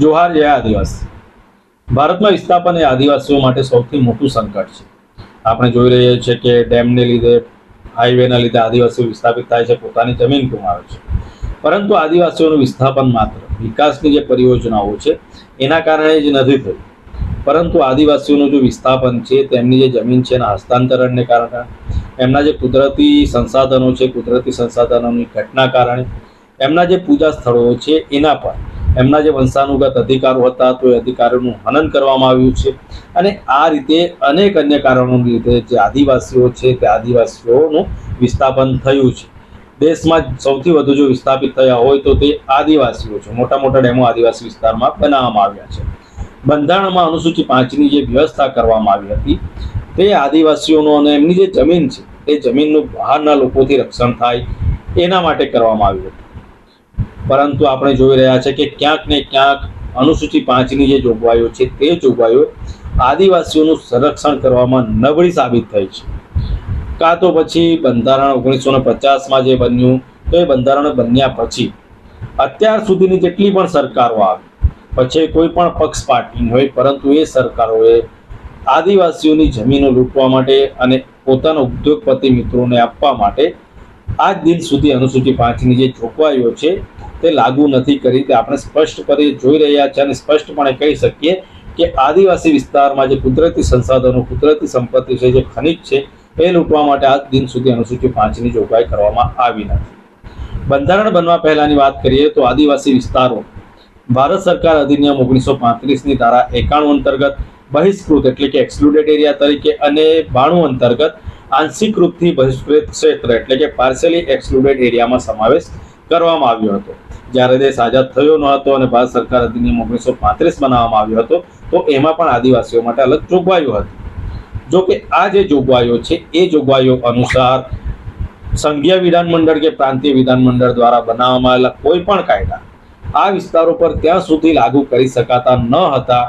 જોહાર જય આદિવાસી. ભારતમાં વિસ્થાપન એ આદિવાસીઓ માટે સૌથી મોટું સંકટ છે. આપણે જોઈ રહ્યા છીએ કે ડેમને લીધે, હાઈવેના લીધે આદિવાસીઓ વિસ્થાપિત થાય છે, પોતાની જમીન ગુમાવે છે. પરંતુ આદિવાસીઓનું વિસ્થાપન માત્ર વિકાસની જે પરિયોજનાઓ છે, એના કારણે જ નથી થયું. પરંતુ આદિવાસીઓનું જે વિસ્થાપન છે, તેમની જે જમીન છે એના હસ્તાંતરણને કારણે, એમના જે કુદરતી સંસાધનો છે, કુદરતી સંસાધનોની ઘટના કારણે, એમના જે પૂજા સ્થળો છે, એના પર એમના જે વંશાનુગત અધિકારો હતા તો એ અધિકારોનું હનન કરવામાં આવ્યું છે. અને આ રીતે અનેક અન્ય કારણોને લીધે જે આદિવાસીઓ છે તે આદિવાસીઓનું વિસ્થાપન થયું છે. દેશમાં સૌથી વધુ જો વિસ્થાપિત થયા હોય તો તે આદિવાસીઓ છે. મોટા મોટા ડેમો આદિવાસી વિસ્તારમાં બનાવવામાં આવ્યા છે. બંધારણમાં અનુસૂચિ પાંચની જે વ્યવસ્થા કરવામાં આવી હતી તે આદિવાસીઓનો અને એમની જે જમીન છે એ જમીનનું બહારના લોકોથી રક્ષણ થાય એના માટે કરવામાં આવ્યું હતું. પરંતુ આપણે જોઈ રહ્યા છે કે ક્યાંક ને ક્યાંક અનુસૂચિ પાંચની જે જોગવાઈઓ છે તે જોગવાઈઓ આદિવાસીઓનું સંરક્ષણ કરવામાં નબળી સાબિત થઈ છે. કાં તો પછી બંધારણ ઓગણીસો ને પચાસમાં જે બન્યું, તો એ બંધારણ બન્યા પછી અત્યાર સુધીની જેટલી પણ સરકારો આવી, પછી કોઈ પણ પક્ષ પાર્ટી હોય, પરંતુ એ સરકારોએ આદિવાસીઓની જમીનો લૂંટવા માટે અને પોતાના ઉદ્યોગપતિ મિત્રોને આપવા માટે આજ દિન સુધી અનુસૂચિ પાંચની જે જોગવાઈઓ છે તે લાગુ નથી કરી તે આપણે સ્પષ્ટ કરી જોઈ રહ્યા છે અને સ્પષ્ટપણે કહી શકીએ કે આદિવાસી વિસ્તારમાં જે કુદરતી સંસાધનો, કુદરતી સંપત્તિ છે, જે ખનિજ છે, એ લૂંટવા માટે આજ દિન સુધી અનુસૂચિત પાંચની જોગવાઈ કરવામાં આવી નથી. બંધારણ બનવા પહેલાંની વાત કરીએ તો આદિવાસી વિસ્તારો, ભારત સરકાર અધિનિયમ ઓગણીસો પાંત્રીસની ધારા એકાણું અંતર્ગત, બહિષ્કૃત એટલે કે એક્સક્લુડેડ એરિયા તરીકે અને બાણું અંતર્ગત આંશિક રૂપથી બહિષ્કૃત ક્ષેત્ર એટલે કે પાર્સલી એક્સક્લુડેડ એરિયામાં સમાવેશ કરવામાં આવ્યો હતો. જ્યારે દેશ આઝાદ થયો ન હતો અને ભારત સરકાર અધિનિયમ ઓગણીસો પાંત્રીસ બનાવવામાં આવ્યો હતો, તો એમાં પણ આદિવાસીઓ માટે અલગ જોગવાઈઓ હતી. જો કે આ જે જોગવાઈઓ છે, એ જોગવાઈઓ અનુસાર સંઘીય વિધાનમંડળ કે પ્રાંતીય વિધાનમંડળ દ્વારા બનાવવામાં આવેલા કોઈ પણ કાયદા આ વિસ્તારો પર ત્યાં સુધી લાગુ કરી શકાતા ન હતા.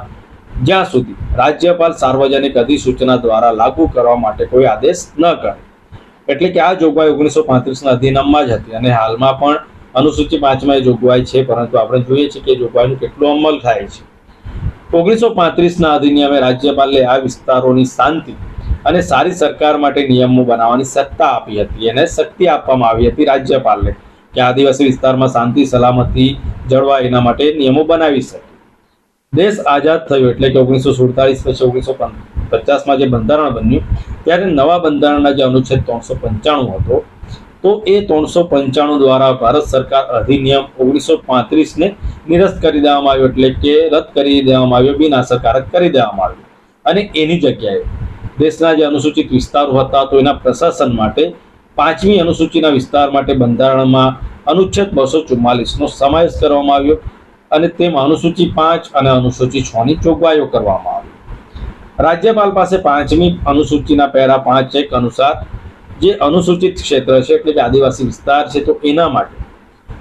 જ્યાં સુધી રાજ્યપાલ સાર્વજનિક અધિસૂચના દ્વારા લાગુ કરવા માટે કોઈ આદેશ ન કરે. એટલે કે આ જોગવાઈ ઓગણીસો પાંત્રીસના અધિનિયમમાં જ હતી અને હાલમાં પણ અનુસૂચિ પાંચમાં એ જોગવાઈ છે, પરંતુ આપણે જોઈએ છીએ કે જોગવાઈનું કેટલો અમલ થાય છે. ઓગણીસો પાંત્રીસના અધિનિયમે રાજ્યપાલને આ વિસ્તારોની શાંતિ અને સારી સરકાર માટે નિયમો બનાવવાની સત્તા આપી હતી એને શક્તિ આપવામાં આવી હતી રાજ્યપાલને કે આદિવાસી વિસ્તારમાં શાંતિ, સલામતી જળવાય એના માટે નિયમો બનાવી શકે. દેશ આઝાદ થયો એટલે કે ઓગણીસો સુડતાલીસ પછી ઓગણીસો પચાસમાં જે બંધારણ બન્યું, ત્યારે નવા બંધારણના જે અનુચ્છેદ ત્રણસો પંચાણું હતો તો એ ત્રણસો પંચાણું દ્વારા ભારત સરકાર અધિનિયમ ઓગણીસો પાંત્રીસને નિરસ્ત કરી દેવામાં આવ્યો, એટલે કે રદ કરી દેવામાં આવ્યો બિનઅસરકારક કરી દેવામાં આવ્યો. અને એની જગ્યાએ દેશના જે અનુસૂચિત વિસ્તારો હતા, તો એના પ્રશાસન માટે પાંચમી અનુસૂચિના વિસ્તાર માટે બંધારણમાં અનુચ્છેદ બસો ચુમ્માલીસનો સમાવેશ કરવામાં આવ્યો અને તેમાં અનુસૂચિ પાંચ અને અનુસૂચિ છ ની જોગવાઈઓ કરવામાં આવી. રાજ્યપાલ પાસે પાંચમી અનુસૂચિના પેરા પાંચ એક અનુસાર જે અનુસૂચિત ક્ષેત્ર છે, એટલે કે આદિવાસી વિસ્તાર છે, તો એના માટે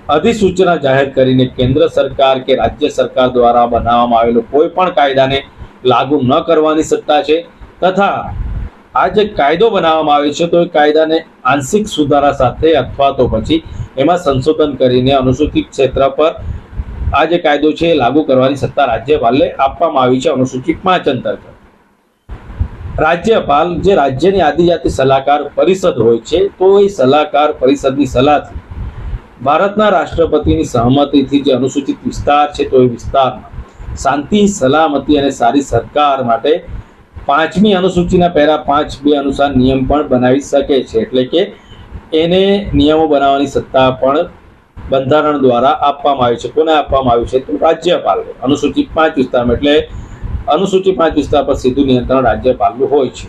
અધિસૂચના જાહેર કરીને કેન્દ્ર સરકાર કે રાજ્ય સરકાર દ્વારા બનાવવામાં આવેલો કોઈ પણ કાયદાને લાગુ ન કરવાની સત્તા છે તથા આ જે કાયદો બનાવવામાં આવે છે, તો એ કાયદાને આંશિક સુધારા સાથે અથવા તો પછી એમાં સંશોધન કરીને અનુસૂચિત ક્ષેત્ર પર આ જે કાયદો છે, એ લાગુ કરવાની સત્તા રાજ્યપાલને આપવામાં આવી છે અનુસૂચિત પાંચ અંતર્ગત. રાજ્યપાલ જે રાજ્યની આદિજાતિ સલાહકાર પરિષદ હોય છે, તો એ સલાહકાર પરિષદની સલાહથી ભારતના રાષ્ટ્રપતિની સહમતિથી જે અનુસૂચિત વિસ્તાર છે, તો એ વિસ્તારમાં શાંતિ, સલામતી અને સારી સરકાર માટે પાંચમી અનુસૂચિના પહેલા પાંચ બે અનુસાર નિયમ પણ બનાવી શકે છે. એટલે કે એને નિયમો બનાવવાની સત્તા પણ બંધારણ દ્વારા આપવામાં આવી છે. કોને આપવામાં આવ્યું છે? તો રાજ્યપાલને. અનુસૂચિત પાંચ વિસ્તારમાં. એટલે અનુસૂચિત પાંચ વિસ્તાર પર સીધું નિયંત્રણ રાજ્યપાલનું હોય છે.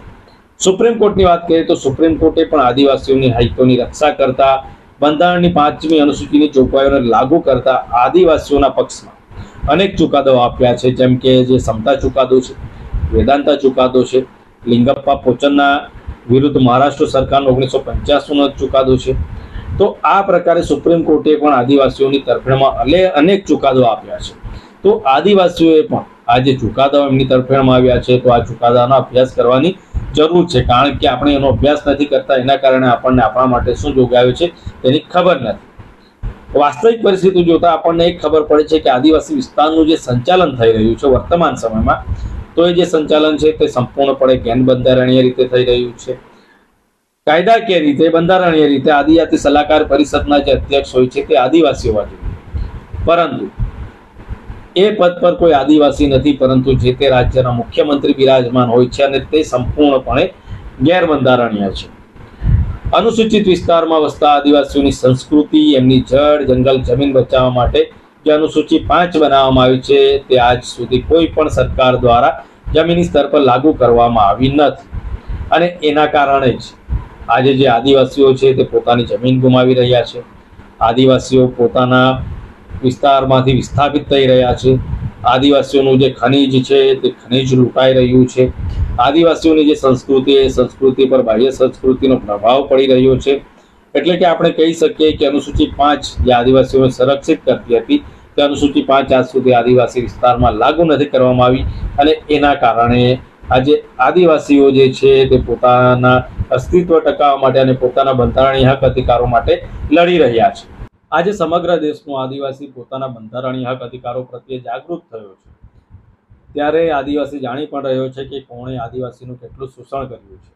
સુપ્રીમ કોર્ટની વાત કરીએ તો સુપ્રીમ કોર્ટે પણ આદિવાસીઓની હિતોની રક્ષા કરતા, બંધારણની પાંચમી અનુસૂચિની જોગવાઈઓને લાગુ કરતા આદિવાસીઓના પક્ષમાં અનેક ચુકાદાઓ આપ્યા છે. જેમ કે જે સમતા ચુકાદો છે, વેદાંતા ચુકાદો છે, લિંગપ્પા પોચનના વિરુદ્ધ મહારાષ્ટ્ર સરકારનો ઓગણીસો પંચ્યાસીનો ચુકાદો છે. તો આ પ્રકારે સુપ્રીમ કોર્ટે પણ આદિવાસીઓની તરફેણમાં અલે, અનેક ચુકાદો આપ્યા છે. તો આદિવાસીઓએ પણ આ જે ચુકાદાઓ એમની તરફેણમાં આવ્યા છે, તો આ ચુકાદાનો અભ્યાસ કરવાની જરૂર છે. કારણ કે આપણે એનો અભ્યાસ નથી કરતા, એના કારણે આપણને આપણા માટે શું જોગાયું છે તેની ખબર નથી. વાસ્તવિક પરિસ્થિતિ જોતા આપણને એક ખબર પડે છે કે આદિવાસી વિસ્તારનું જે સંચાલન થઈ રહ્યું છે વર્તમાન સમયમાં, તો એ જે સંચાલન છે તે સંપૂર્ણપણે ગેન બંધારણીય રીતે થઈ રહ્યું છે. કાયદાકીય રીતે, બંધારણીય રીતે આદિજાતિ સલાહકાર પરિષદના જે અધ્યક્ષ હોય છે તે આદિવાસી હોવા જોઈએ. પરંતુ એ પદ પર કોઈ આદિવાસી નથી, પરંતુ જે તે રાજ્યના મુખ્યમંત્રી બિરાજમાન હોય છે અને તે સંપૂર્ણપણે ગેરબંધારણીય છે. અનુસૂચિત વિસ્તારમાં વસતા આદિવાસીઓની સંસ્કૃતિ, એમની જળ, જંગલ, જમીન બચાવવા માટે જે અનુસૂચિ પાંચ બનાવવામાં આવી છે, તે આજ સુધી કોઈ પણ સરકાર દ્વારા જમીની સ્તર પર લાગુ કરવામાં આવી નથી. અને એના કારણે જ આજે જે આદિવાસીઓ છે તે પોતાની જમીન ગુમાવી રહ્યા છે. આદિવાસીઓ પોતાના વિસ્તારમાંથી વિસ્થાપિત થઈ રહ્યા છે. આદિવાસીઓનું જે ખનિજ છે, તે ખનિજ લૂંટાઈ રહ્યું છે. આદિવાસીઓની જે સંસ્કૃતિ એ સંસ્કૃતિ પર બાહ્ય સંસ્કૃતિનો પ્રભાવ પડી રહ્યો છે. એટલે કે આપણે કહી શકીએ કે અનુસૂચિ પાંચ જે આદિવાસીઓને સંરક્ષિત કરતી હતી, તે અનુસૂચિ પાંચ આજ સુધી આદિવાસી વિસ્તારમાં લાગુ નથી કરવામાં આવી. અને એના કારણે આજે આદિવાસીઓ જે છે, તે પોતાના અસ્તિત્વ ટકાવવા માટે અને પોતાના બંધારણીય હક અધિકારો માટે લડી રહ્યા છે. આજે સમગ્ર દેશનો આદિવાસી પોતાના બંધારણીય હક અધિકારો પ્રત્યે જાગૃત થયો છે. ત્યારે આદિવાસી જાણી પણ રહ્યો છે કે કોણે આદિવાસીનું કેટલું શોષણ કર્યું છે.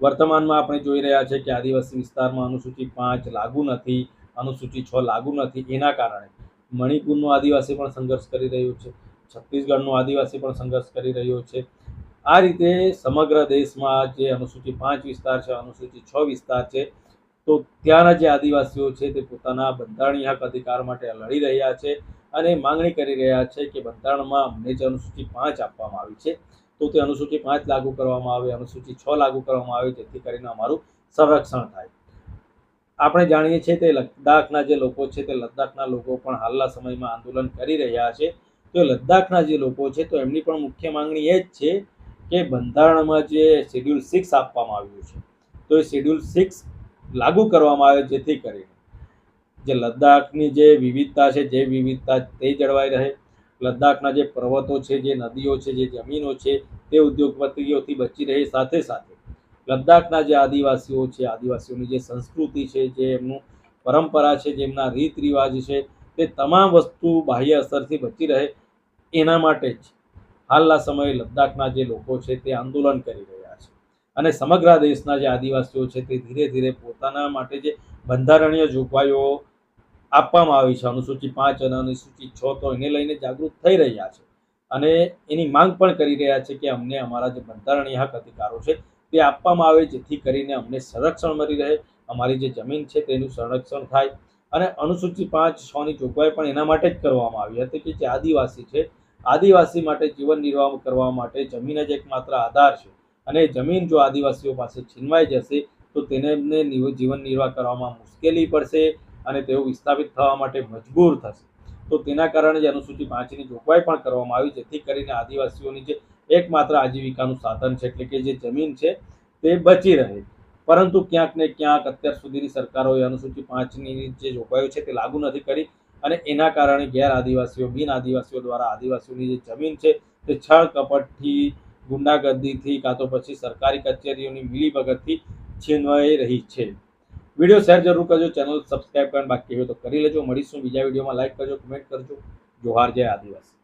વર્તમાનમાં આપણે જોઈ રહ્યા છે કે આદિવાસી વિસ્તારમાં અનુસૂચિ પાંચ લાગુ નથી અનુસૂચિ છ લાગુ નથી એના કારણે મણિપુરનો આદિવાસી પણ સંઘર્ષ કરી રહ્યો છે, છત્તીસગઢનો આદિવાસી પણ સંઘર્ષ કરી રહ્યો છે. આ રીતે સમગ્ર દેશમાં જે અનુસૂચિ પાંચ વિસ્તાર છે અનુસૂચિ છ વિસ્તાર છે તો ત્યાંના જે આદિવાસીઓ છે તે પોતાના બંધારણીય હક અધિકાર માટે લડી રહ્યા છે અને માંગણી કરી રહ્યા છે કે બંધારણમાં અમને જે અનુસૂચિ પાંચ આપવામાં આવી છે, તો તે અનુસૂચિ પાંચ લાગુ કરવામાં આવે, અનુસૂચિ છ લાગુ કરવામાં આવે, જેથી કરીને અમારું સંરક્ષણ થાય. આપણે જાણીએ છીએ તે લદ્દાખના જે લોકો છે તે લદ્દાખના લોકો પણ હાલના સમયમાં આંદોલન કરી રહ્યા છે. તો લદ્દાખના જે લોકો છે તો એમની પણ મુખ્ય માંગણી એ જ છે કે બંધારણમાં જે શેડ્યુલ સિક્સ આપવામાં આવ્યું છે. તો એ શેડ્યુલ સિક્સ લાગુ કરવામાં આવે જેથી કરીને જે લદ્દાખની જે વિવિધતા છે, જે વિવિધતા તે જળવાઈ રહે. લદ્દાખના જે પર્વતો છે, જે નદીઓ છે, જે જમીનો છે, તે ઉદ્યોગપતિઓથી બચી રહે. સાથે સાથે લદ્દાખના જે આદિવાસીઓ છે, આદિવાસીઓની જે સંસ્કૃતિ છે, જે એમનું પરંપરા છે જેમના રીત રિવાજ છે, તે તમામ વસ્તુ બાહ્ય અસરથી બચી રહે. એના માટે જ હાલના સમયે લદ્દાખના જે લોકો છે, તે આંદોલન કરી રહ્યા અને સમગ્ર દેશના જે આદિવાસીઓ છે તે ધીરે ધીરે પોતાના માટે જે બંધારણીય જોગવાઈઓ આપવામાં આવી છે, અનુસૂચિ પાંચ અને અનુસૂચિ છ, તો એને લઈને જાગૃત થઈ રહ્યા છે. અને એની માંગ પણ કરી રહ્યા છે કે અમને અમારા જે બંધારણીય હક અધિકારો છે તે આપવામાં આવે, જેથી કરીને અમને સંરક્ષણ મળી રહે, અમારી જે જમીન છે તેનું સંરક્ષણ થાય. અને અનુસૂચિ પાંચ છની જોગવાઈ પણ એના માટે જ કરવામાં આવી હતી કે જે આદિવાસી છે, આદિવાસી માટે જીવન નિર્વાહ કરવા માટે જમીન જ એકમાત્ર આધાર છે. અને જમીન જો આદિવાસીઓ પાસે છીનવાઈ જશે, તો તેને જીવન નિર્વાહ કરવામાં મુશ્કેલી પડશે અને તેઓ વિસ્થાપિત થવા માટે મજબૂર થશે. તો તેના કારણે જ અનુસૂચિ પાંચની જોગવાઈ પણ કરવામાં આવી, જેથી કરીને આદિવાસીઓની જે એકમાત્ર આજીવિકાનું સાધન છે, એટલે કે જે જમીન છે, તે બચી રહે. પરંતુ ક્યાંક ને ક્યાંક અત્યાર સુધીની સરકારોએ અનુસૂચિ પાંચની જે જોગવાઈઓ છે, તે લાગુ નથી કરી અને એના કારણે ગેર આદિવાસીઓ બિન આદિવાસીઓ દ્વારા આદિવાસીઓની જે જમીન છે, તે છળ કપટથી ગુંડાગર્દીથી કાં તો પછી સરકારી કચેરીઓની મિલીભગતથી છીનવાઈ રહી છે. વીડિયો શેર જરૂર કરજો, ચેનલ સબસ્ક્રાઈબ કરીને બાકી હોય તો કરી લેજો. મળીશું બીજા વિડીયોમાં. લાઈક કરજો, કમેન્ટ કરજો. જોહાર જય આદિવાસી.